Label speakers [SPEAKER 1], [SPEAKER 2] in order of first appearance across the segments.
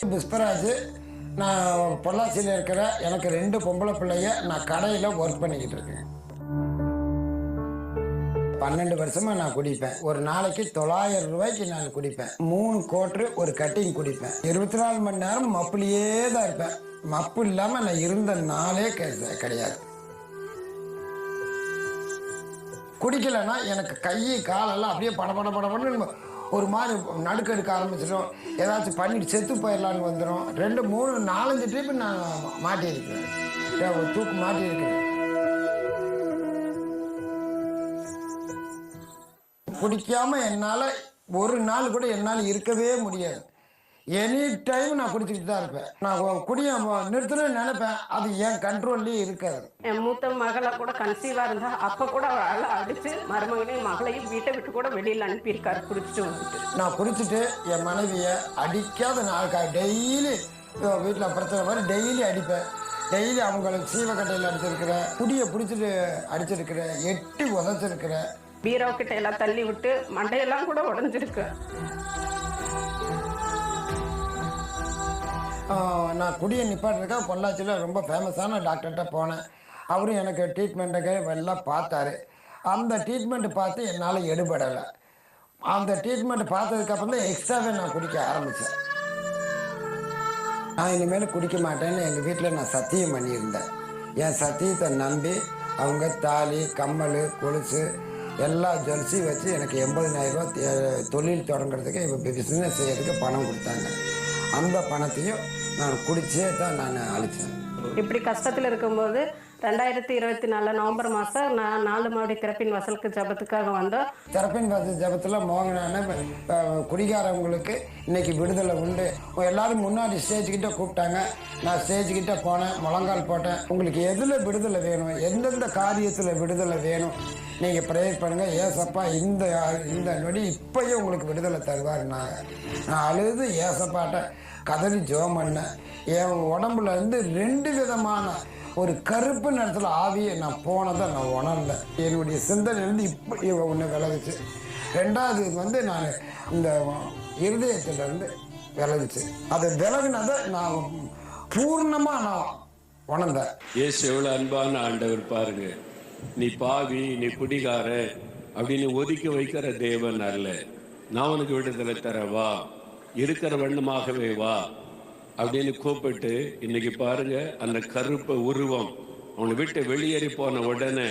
[SPEAKER 1] புஷ்பராஜ் நான் பொள்ளாச்சியில் இருக்கிற எனக்கு ரெண்டு பொம்பளை பிள்ளைய நான் கடையில் ஒர்க் பண்ணிக்கிட்டு இருக்கேன். பன்னெண்டு வருஷமா நான் குடிப்பேன். ஒரு நாளைக்கு தொள்ளாயிரம் ரூபாய்க்கு நான் குடிப்பேன். மூணு கோட்ரு ஒரு கட்டிங் குடிப்பேன். இருபத்தி நாலு மணி நேரம் மப்புலையே தான் இருப்பேன். மப்பு இல்லாமல் நான் இருந்த நாளே கிடை- கிடையாது. குடிக்கலைன்னா எனக்கு கை காலெல்லாம் அப்படியே பட பட ஒரு மாதிரி நடுக்க எடுக்க ஆரம்பிச்சிடும் ஏதாச்சும் பண்ணிட்டு செத்து போயிடலான்னு வந்துடும் ரெண்டு மூணு நாலஞ்சு ட்ரிப்பு நான் மாட்டியிருக்கேன். ஒரு தூக்கு மாட்டியிருக்கேன். குடிக்காம என்னால் ஒரு நாள் கூட என்னால் இருக்கவே முடியாது. எனி டைம் நான் குடிச்சிக்கிட்டு தான் இருப்பேன். நான் குடிய நிறுத்தணும்னு நினைப்பேன். அது என் கண்ட்ரோல்லே இருக்காது.
[SPEAKER 2] என் மூத்த மகளை கூட கன்சீவா இருந்தா அப்ப கூட அவளை அடிச்சு மருமகனையும் மகளையும் வீட்டை விட்டு கூட வெளியில அனுப்பியிருக்காரு. குடிச்சிட்டு வந்துட்டு.
[SPEAKER 1] நான் குடிச்சிட்டு என் மனைவியை அடிக்காத நாளுக்கா டெய்லி வீட்டில் பிரச்சனை மாதிரி டெய்லி அடிப்பேன். டெய்லி அவங்களுக்கு சீவக்கட்டையில் அடிச்சிருக்கிறேன். குடியை பிடிச்சிட்டு அடிச்சிருக்கிறேன். எட்டி உதச்சிருக்கிறேன்.
[SPEAKER 2] பீரோ கிட்ட எல்லாம் தள்ளி விட்டு மண்டையெல்லாம் கூட உடஞ்சிருக்கு.
[SPEAKER 1] நான் குடியை நிப்பாட்டிருக்கேன் பொள்ளாச்சியில் ரொம்ப ஃபேமஸான டாக்டர்கிட்ட போனேன். அவரும் எனக்கு ட்ரீட்மெண்ட்டுக்கு எல்லாம் பார்த்தாரு. அந்த ட்ரீட்மெண்ட் பார்த்து என்னால் எடுபடலை. அந்த ட்ரீட்மெண்ட் பார்த்ததுக்கப்புறம் தான் எக்ஸ்ட்ராவே நான் குடிக்க ஆரம்பித்தேன் நான் இனிமேல் குடிக்க மாட்டேன்னு எங்கள் வீட்டில் நான் சத்தியம் பண்ணியிருந்தேன். என் சத்தியத்தை நம்பி அவங்க தாலி கம்மல் கொலுசு எல்லா ஜுவல்ஸையும் வச்சு எனக்கு எண்பதினாயிரரூபா தொழில் தொடங்குறதுக்கு இப்போ பிஸ்னஸ் செய்யறதுக்கு பணம் கொடுத்தாங்க. அந்த பணத்தையும் நான் குடிச்சே தான் நான் அழிச்சேன்.
[SPEAKER 2] இப்படி கஷ்டத்தில் இருக்கும்போது ரெண்டாயிரத்தி இருபத்தி நாலு நவம்பர் மாதம் நான் நாலு மாடி திறப்பின் வசலுக்கு ஜபத்துக்காக வந்தோம்.
[SPEAKER 1] திறப்பின் வாசி ஜபத்தில் மோகனான குடிகாரவங்களுக்கு இன்னைக்கு விடுதலை உண்டு. எல்லாரும் முன்னாடி ஸ்டேஜ்கிட்ட கூப்பிட்டாங்க. நான் ஸ்டேஜ்கிட்ட போனேன் முழங்கால் போட்டேன். உங்களுக்கு எதில் விடுதலை வேணும்? எந்தெந்த காரியத்தில் விடுதலை வேணும்? நீங்கள் ப்ரேயர் பண்ணுங்கள் ஏசப்பா இந்த இந்த நொடி இப்பயும் உங்களுக்கு விடுதலை தருவாருனாங்க நான் அழுது ஏசப்பாட்ட கதறி ஜோம் பண்ணேன். என் உடம்புல இருந்து ரெண்டு விதமான ஒரு கருப்பு நிறத்தில் ஆவியை நான் போனதை நான் உணர்ந்தேன். என்னுடைய சிந்தனையிலேருந்து இப்படி ஒன்று விலகுச்சு. ரெண்டாவது வந்து நான் இந்த இருதயத்திலேருந்து விலகுச்சு. அதை விலகுனதை நான் பூர்ணமாக நான் உணர்ந்தேன்.
[SPEAKER 3] ஏசு எவ்வளோ அன்பான ஆண்டவர் பாருங்க. நீ பாவி நீ குடிகார அப்படின்னு ஒதுக்கி வைக்கிற தேவன் அல்ல. நான் உனக்கு விடுதலை தரவா? இருக்கிற வண்ணமாகவே வா. அப்படின்னு கூப்பிட்டு இன்னைக்கு பாருங்க அந்த கருப்பு உருவம். அவனை விட்டு வெளியேறி போன உடனே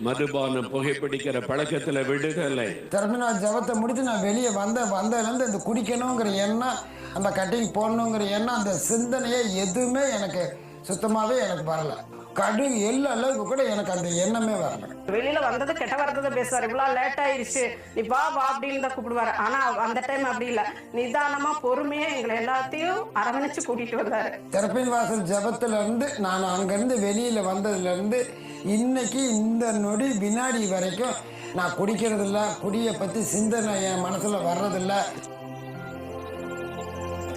[SPEAKER 3] மதுபானம் புகைப்பிடிக்கிற பழக்கத்துல விடுதலை.
[SPEAKER 1] திரும்பி நான் ஜபத்தை முடித்து நான் வெளியே வந்த வந்ததுலேருந்து இந்த குடிக்கணுங்கிற எண்ணம் அந்த கட்டிங் போடணுங்கிற எண்ணம் அந்த சிந்தனையே எதுவுமே எனக்கு சுத்தமாகவே எனக்கு வரலை. கடு எல்ல அளவுக்கு கூட எனக்கு அந்த எண்ணமே வரல.
[SPEAKER 2] வெளியில வந்தது கெட்ட வரதை பேசுவார். இவ்வளவு லேட் ஆயிருச்சு. நீ வா வா அப்படின்னு தான் கூப்பிடுவாரு. ஆனா அந்த டைம் அப்படி இல்ல. நிதானமா பொறுமையா எங்களை எல்லாத்தையும் அரவணைச்சு கூட்டிட்டு வந்தாரு.
[SPEAKER 1] திறப்பின் வாசல் ஜபத்துல இருந்து நான் அங்கேருந்து வெளியில் வந்ததுலேருந்து இன்னைக்கு இந்த நொடி வினாடி வரைக்கும் நான் குடிக்கிறதில்ல. குடியை பற்றி சிந்தனை என் மனசில் வர்றதில்ல.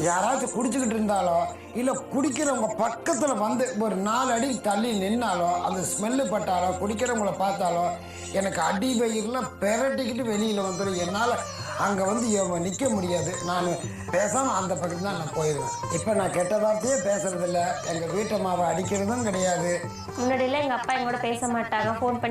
[SPEAKER 1] யாராச்சும் குடிச்சுக்கிட்டு இருந்தாலோ இல்லை குடிக்கிறவங்க பக்கத்தில் வந்து ஒரு நாலு அடி தள்ளி நின்னாலோ அந்த ஸ்மெல்லு பட்டாலோ குடிக்கிறவங்கள பார்த்தாலோ எனக்கு அடி வயிறுலாம் பெரட்டிக்கிட்டு வெளியில் வந்துடும் என்னால் அங்கே வந்து நிற்க முடியாது. நான் பேசாமல் அந்த பக்கம் தான் நான் போயிடுவேன் இப்போ நான் கெட்ட வார்த்தையே பேசுறதில்ல. எங்கள் வீட்டு மாவை அடிக்கிறதும் கிடையாது.
[SPEAKER 4] முன்னாடியெல்லாம் எங்கள் அப்பா எங்கூட பேச மாட்டாங்க. ஃபோன் பண்ணி